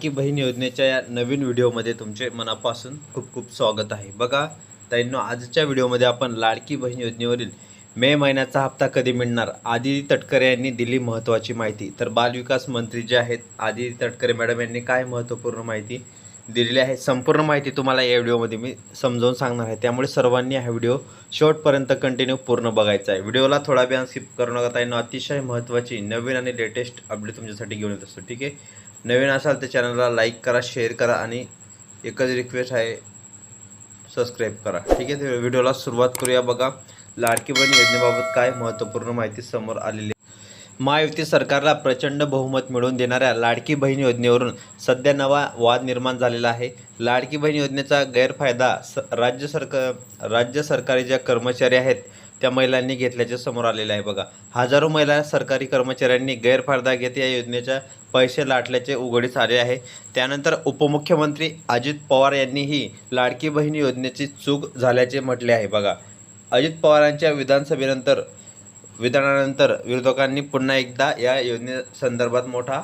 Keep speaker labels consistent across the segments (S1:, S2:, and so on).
S1: लाडकी बहीण योजनेच्या या नवीन व्हिडिओमध्ये तुमचे मनापासून खूप खूप स्वागत आहे. बघा ताईंनो आजच्या व्हिडिओमध्ये आपण लाडकी बहीण योजनेवरील मे महिन्याचा हप्ता कधी मिळणार? आदिती तटकरे यांनी दिली महत्त्वाची माहिती. तर बालविकास मंत्री जे आहेत आदिती तटकरे मॅडम यांनी काय महत्त्वपूर्ण माहिती दिलेली आहे संपूर्ण माहिती तुम्हाला या व्हिडिओमध्ये मी समजावून सांगणार आहे. त्यामुळे सर्वांनी हा व्हिडिओ शेवटपर्यंत कंटिन्यू पूर्ण बघायचा आहे. व्हिडिओला थोडा वेळ स्किप करू नका ताईंनो. अतिशय महत्त्वाची नवीन आणि लेटेस्ट अपडेट तुमच्यासाठी घेऊन येत असतो. ठीक आहे? नवीन असाल तर चॅनलला लाईक करा शेअर करा आणि एकच रिक्वेस्ट आहे सबस्क्राईब करा. ठीक आहे व्हिडिओला सुरुवात करूया बघा. लाडकी बहीण योजनेबाबत काय महत्त्वपूर्ण माहिती समोर आलेली महायुती सरकारला प्रचंड बहुमत मिळवून देणाऱ्या लाडकी बहीण योजनेवरून सध्या नवा वाद निर्माण झालेला आहे. लाडकी बहीण योजनेचा गैरफायदा स राज्य सरकार राज्य सरकारी ज्या कर्मचारी आहेत त्या महिलांनी घेतल्याचे समोर आलेले आहे. बघा हजारो महिला सरकारी कर्मचाऱ्यांनी गैरफायदा घेत या योजनेच्या पैसे लाटल्याचे उघडीस आले आहे. त्यानंतर उपमुख्यमंत्री अजित पवार यांनीही लाडकी बहीण योजनेची चूक झाल्याचे म्हटले आहे. बघा अजित पवारांच्या विधानसभेनंतर विधानानंतर विरोधकांनी पुन्हा एकदा या योजनेसंदर्भात मोठा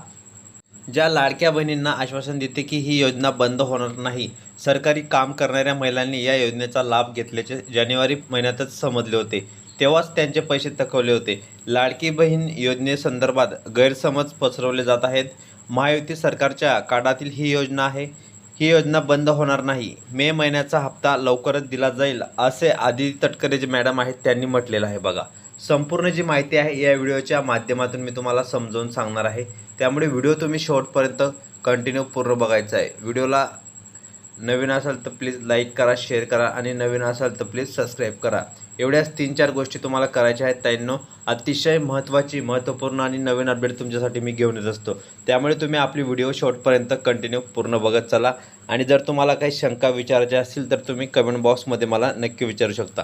S1: ज्या लाडक्या बहिणींना आश्वासन देते की ही योजना बंद होणार नाही सरकारी काम करणाऱ्या महिलांनी या योजनेचा लाभ घेतल्याचे जानेवारी महिन्यातच समजले होते. तेव्हाच त्यांचे पैसे थकवले होते. लाडकी बहीण योजनेसंदर्भात गैरसमज पसरवले जात आहेत. महायुती सरकारच्या काळातील ही योजना आहे. ही योजना बंद होणार नाही. मे महिन्याचा हप्ता लवकरच दिला जाईल असे आदिती तटकरे जे मॅडम आहेत त्यांनी म्हटलेलं आहे. बघा संपूर्ण जी माहिती आहे या व्हिडिओच्या माध्यमातून मी तुम्हाला समजावून सांगणार आहे. त्यामुळे व्हिडिओ तुम्ही शेवटपर्यंत कंटिन्यू पूर्ण बघायचा आहे. व्हिडिओला नवीन असाल तर प्लीज लाईक करा शेअर करा आणि नवीन असाल तर प्लीज सबस्क्राईब करा. एवढ्याच तीन चार गोष्टी तुम्हाला करायच्या आहेत ताईंनो. अतिशय महत्त्वाची महत्त्वपूर्ण आणि नवीन अपडेट तुमच्यासाठी मी घेऊन येत असतो. त्यामुळे तुम्ही आपली व्हिडिओ शॉर्टपर्यंत कंटिन्यू पूर्ण बघत चला. आणि जर तुम्हाला काही शंका विचारायच्या असतील तर तुम्ही कमेंट बॉक्समध्ये मला नक्की विचारू शकता.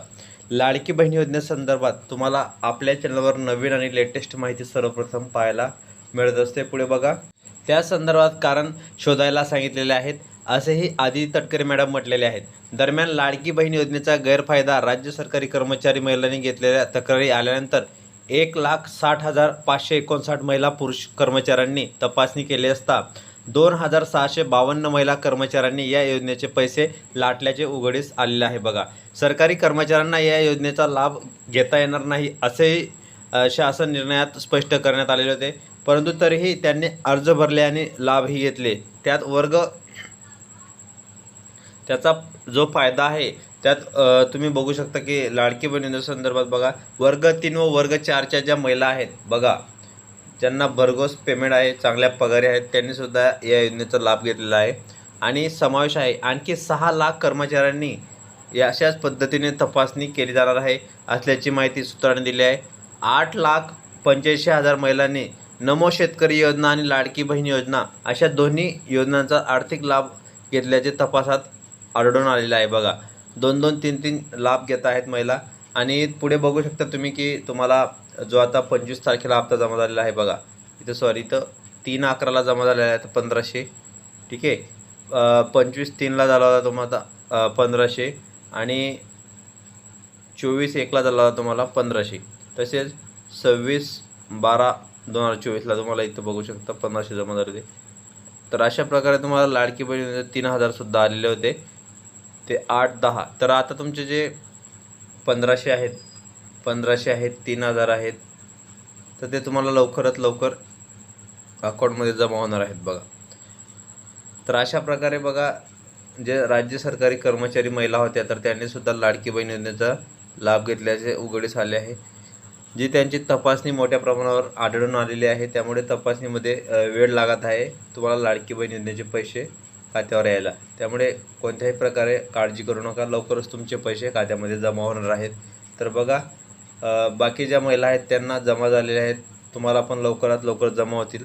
S1: लाडकी बहीण योजनेसंदर्भात तुम्हाला आपल्या चॅनलवर नवीन आणि लेटेस्ट माहिती सर्वप्रथम पाहायला मिळत असते. पुढे बघा. त्या संदर्भात कारण शोधायला सांगितलेले आहेत. असेही आदिती तटकरे मॅडम म्हटलेले आहेत. दरम्यान लाडकी बहीण योजनेचा गैरफायदा राज्य सरकारी कर्मचारी महिलांनी घेतलेल्या तक्रारी आल्यानंतर एक लाख साठ हजार पाचशे एकोणसाठ महिला पुरुष कर्मचाऱ्यांनी तपासणी केली असता दोन हजार सहाशे बावन्न महिला कर्मचाऱ्यांनी या योजनेचे पैसे लाटल्याचे उघडीस आलेले आहे बघा. सरकारी कर्मचाऱ्यांना या योजनेचा लाभ घेता येणार नाही असेही शासन निर्णयात स्पष्ट करण्यात आलेले होते. परंतु तरीही त्यांनी अर्ज भरले आणि लाभही घेतले. त्यात वर्ग त्याचा जो फायदा आहे त्यात तुम्ही बघू शकता की लाडकी बहिणी संदर्भात बघा वर्ग तीन व वर्ग चारच्या ज्या महिला आहेत बघा ज्यांना भरघोस पेमेंट आहे चांगल्या पगारी आहेत त्यांनीसुद्धा या योजनेचा लाभ घेतलेला आहे. आणि समावेश आहे आणखी सहा लाख कर्मचाऱ्यांनी या अशाच पद्धतीने तपासणी केली जाणार आहे असल्याची माहिती सूत्रांनी दिली आहे. आठ लाख पंच्याऐंशी हजार महिलांनी नमो शेतकरी योजना आणि लाडकी बहीण योजना अशा दोन्ही योजनांचा आर्थिक लाभ घेतल्याचे तपासात आढळून आलेलं आहे. बघा दोन दोन तीन तीन लाभ घेत आहेत महिला. आणि पुढे बघू शकता तुम्ही की तुम्हाला जो आता पंचवीस तारखेला हप्ता जमा झालेला आहे बघा. इथं सॉरी इथं तीन अकराला जमा झालेला आहे तर पंधराशे. ठीक आहे? पंचवीस तीनला झाला होता तुम्हाला पंधराशे. आणि चोवीस एकला झाला होता तुम्हाला पंधराशे. तसेच सव्वीस बारा दोन हजार चोवीसला तुम्हाला इथं बघू शकता पंधराशे जमा झाले होते. तर अशा प्रकारे तुम्हाला लाडकी बहीण तीन हजारसुद्धा आलेले होते. ते आठ दहा. तर आता तुमचे जे पंधराशे आहेत पंधराशे आहेत तीन हजार आहेत तर ते तुम्हाला लवकरात लवकर अकाउंटमध्ये जमा होणार आहेत बघा. तर अशा प्रकारे बघा जे राज्य सरकारी कर्मचारी महिला होत्या तर त्यांनीसुद्धा लाडकी बहीण योजनेचा लाभ घेतल्याचे उघडीस आले आहे. जी त्यांची तपासणी मोठ्या प्रमाणावर आढळून आलेली आहे. त्यामुळे तपासणीमध्ये वेळ लागत आहे. तुम्हाला लाडकी बहीण योजनेचे पैसे खात्यावर यायला. त्यामुळे कोणत्याही प्रकारे काळजी करू नका. लवकरच तुमचे पैसे खात्यामध्ये जमा होणार आहेत. तर बघा बाकी ज्या महिला आहेत त्यांना जमा झालेल्या आहेत. तुम्हाला पण लवकरात लवकर जमा होतील.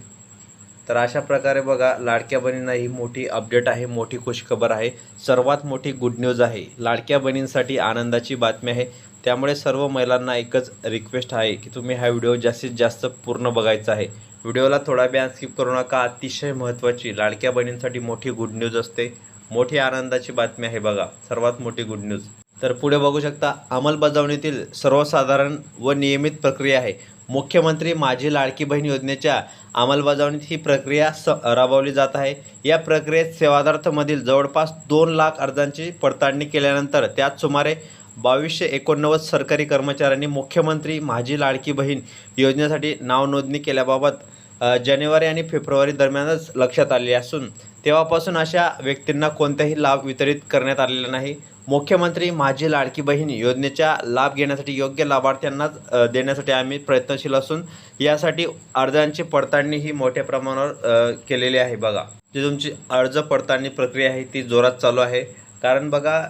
S1: तर अशा प्रकारे बघा लाडक्या बहिणींना ही मोठी अपडेट आहे मोठी खुशखबर आहे. सर्वात मोठी गुड न्यूज आहे लाडक्या बहिणींसाठी आनंदाची बातमी आहे. त्यामुळे सर्व महिलांना एकच रिक्वेस्ट आहे की तुम्ही हा व्हिडिओ जास्तीत जास्त पूर्ण बघायचा आहे. व्हिडिओला थोडा बॅन स्किप करू नका अतिशय महत्त्वाची लाडक्या बहिणींसाठी मोठी गुड न्यूज असते. मोठी आनंदाची बातमी आहे बघा सर्वात मोठी गुड न्यूज तर पुढे बघू शकता अंमलबजावणीतील सर्वसाधारण व नियमित प्रक्रिया आहे. मुख्यमंत्री माझी लाडकी बहीण योजनेच्या अंमलबजावणीत ही प्रक्रिया स राबवली जात आहे. या प्रक्रियेत सेवादार्थमधील जवळपास दोन लाख अर्जांची पडताळणी केल्यानंतर त्यात सुमारे बावीसशे एकोणनव्वद सरकारी कर्मचाऱ्यांनी मुख्यमंत्री माझी लाडकी बहीण योजनेसाठी नाव नोंदणी केल्याबाबत जानेवारी आणि फेब्रुवारी दरम्यानच लक्षात आले असून तेव्हापासून अशा व्यक्तींना कोणताही लाभ वितरित करण्यात आलेला नाही. मुख्यमंत्री माझी लाडकी बहीण योजनेचा लाभ घेण्यासाठी योग्य लाभार्थ्यांनाच देण्यासाठी आम्ही प्रयत्नशील असून यासाठी अर्जांची पडताळणी ही मोठ्या प्रमाणावर केलेली आहे. बघा जी तुमची अर्ज पडताळणी प्रक्रिया आहे ती जोरात चालू आहे. कारण बघा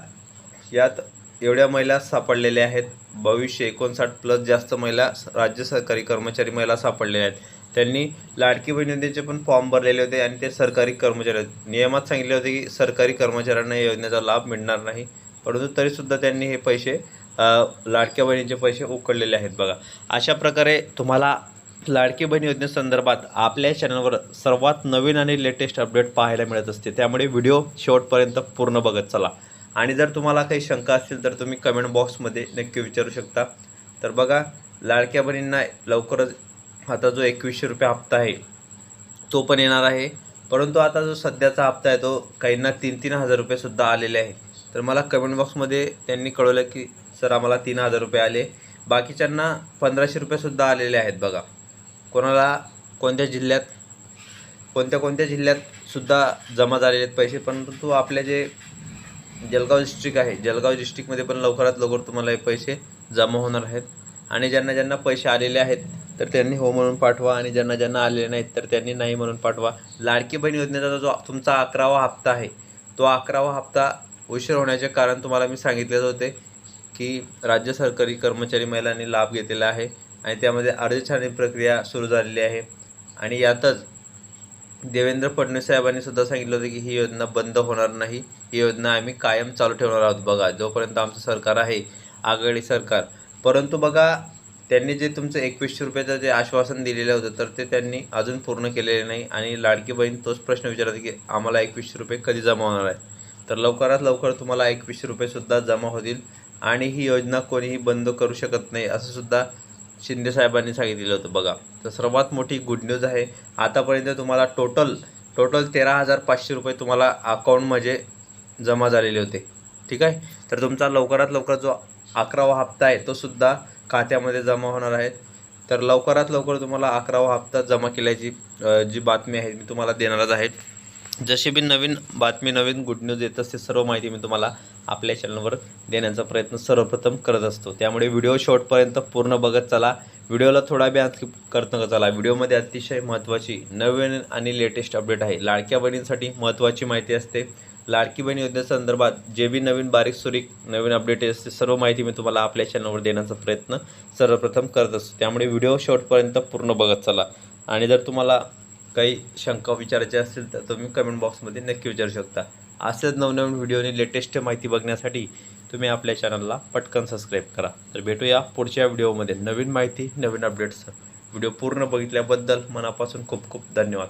S1: यात एवढ्या महिला सापडलेल्या आहेत. भविष्य एकोणसाठ प्लस जास्त महिला राज्य सरकारी कर्मचारी महिला सापडलेल्या आहेत. त्यांनी लाडकी बहीण योजनेचे पण फॉर्म भरलेले होते आणि ते सरकारी कर्मचारी आहेत. नियमात सांगितले होते की सरकारी कर्मचाऱ्यांना या योजनेचा लाभ मिळणार नाही. परंतु तरीसुद्धा त्यांनी हे पैसे लाडक्या बहिणीचे पैसे उकळलेले आहेत बघा. अशा प्रकारे तुम्हाला लाडकी बहीण योजनेसंदर्भात आपल्या चॅनलवर सर्वात नवीन आणि लेटेस्ट अपडेट पाहायला मिळत असते. त्यामुळे व्हिडिओ शेवटपर्यंत पूर्ण बघत चला. आणि जर तुम्हाला काही शंका असतील तर तुम्ही कमेंट बॉक्समध्ये नक्की विचारू शकता. तर बघा लाडक्या बहिणींना लवकरच आता जो एकवीसशे रुपये हप्ता आहे तो पण येणार आहे. परंतु आता जो सध्याचा हप्ता आहे तो काहींना तीन तीन हजार रुपयेसुद्धा आलेले आहे तर मला कमेंट बॉक्समध्ये त्यांनी कळवलं की सर आम्हाला तीन हजार रुपये आले. बाकीच्यांना पंधराशे रुपयेसुद्धा आलेले आहेत बघा. कोणाला कोणत्या जिल्ह्यात कोणत्या कोणत्या जिल्ह्यातसुद्धा जमा झालेले आहेत पैसे? परंतु आपले जे जलगाव डिस्ट्रिक्ट आहे जलगाव डिस्ट्रिक्टमध्ये पण लवकरात लवकर तुम्हाला हे पैसे जमा होणार आहेत. आणि ज्यांना ज्यांना पैसे आलेले आहेत तर त्यांनी हो म्हणून पाठवा. आणि ज्यांना ज्यांना आलेले नाहीत तर त्यांनी नाही म्हणून पाठवा. लाडकी बहीण योजनेचा जो तुमचा अकरावा हप्ता आहे तो अकरावा हप्ता उशीर होण्याचे कारण तुम्हाला मी सांगितलेच होते की राज्य सरकारी कर्मचारी महिलांनी लाभ घेतलेला आहे आणि त्यामध्ये अर्ज छाननी प्रक्रिया सुरू झालेली आहे. आणि यातच देवेंद्र फडणवीस साहेबांनी सुद्धा सांगितलं होतं की ही योजना बंद होणार नाही. ही योजना आम्ही कायम चालू ठेवणार आहोत बघा. जोपर्यंत आमचं सरकार आहे आघाडी सरकार. परंतु बघा त्यांनी जे तुमचं एकवीसशे रुपयाचं जे आश्वासन दिलेलं होतं तर ते त्यांनी अजून पूर्ण केलेले नाही. आणि लाडकी बहीण तोच प्रश्न विचारत की आम्हाला एकवीसशे रुपये कधी जमा होणार आहे तर लवकरात लवकर तुम्हाला एकवीसशे रुपयेसुद्धा जमा होतील. आणि ही योजना कोणीही बंद करू शकत नाही असंसुद्धा शिंदेसाहेबांनी शिंदे साहेबांनी सांगितलेलं होतं. बघा तर सर्वात मोठी गुड न्यूज आहे आतापर्यंत तुम्हाला टोटल टोटल तेरा हजार पाचशे रुपये तुम्हाला अकाउंटमध्ये जमा झालेले होते. ठीक आहे? तर तुमचा लवकरात लवकर जो अकरावा हप्ता आहे तो सुद्धा खात्यामध्ये जमा होणार आहे. तर लवकरात लवकर तुम्हाला अकरावा हप्ता जमा केल्याची जी बातमी आहे मी तुम्हाला देणारच आहे. जशी बी नवीन बातमी नवीन गुड न्यूज येत असते सर्व माहिती मी तुम्हाला आपल्या चॅनलवर देण्याचा प्रयत्न सर्वप्रथम करत असतो. त्यामुळे व्हिडिओ शॉर्टपर्यंत पूर्ण बघत चला. व्हिडिओला थोडा बी स्किप करत नका चला. व्हिडिओमध्ये अतिशय महत्त्वाची नवीन आणि लेटेस्ट अपडेट आहे. लाडक्या बहिणींसाठी महत्त्वाची माहिती असते. लाडकी बहीण योजनेसंदर्भात जे बी नवीन बारीक सुरीक नवीन अपडेट असते सर्व माहिती मी तुम्हाला आपल्या चॅनलवर देण्याचा प्रयत्न सर्वप्रथम करत असतो. त्यामुळे व्हिडिओ शॉर्टपर्यंत पूर्ण बघत चला. आणि जर तुम्हाला काही शंका विचारायच्या असतील तर तुम्ही कमेंट बॉक्समध्ये नक्की विचारू शकता. असेच नवनवीन व्हिडिओ आणि लेटेस्ट माहिती बघण्यासाठी तुम्ही आपल्या चॅनलला पटकन सबस्क्राईब करा. तर भेटूया पुढच्या व्हिडिओमध्ये नवीन माहिती नवीन अपडेट्स व्हिडिओ पूर्ण बघितल्याबद्दल मनापासून खूप खूप धन्यवाद.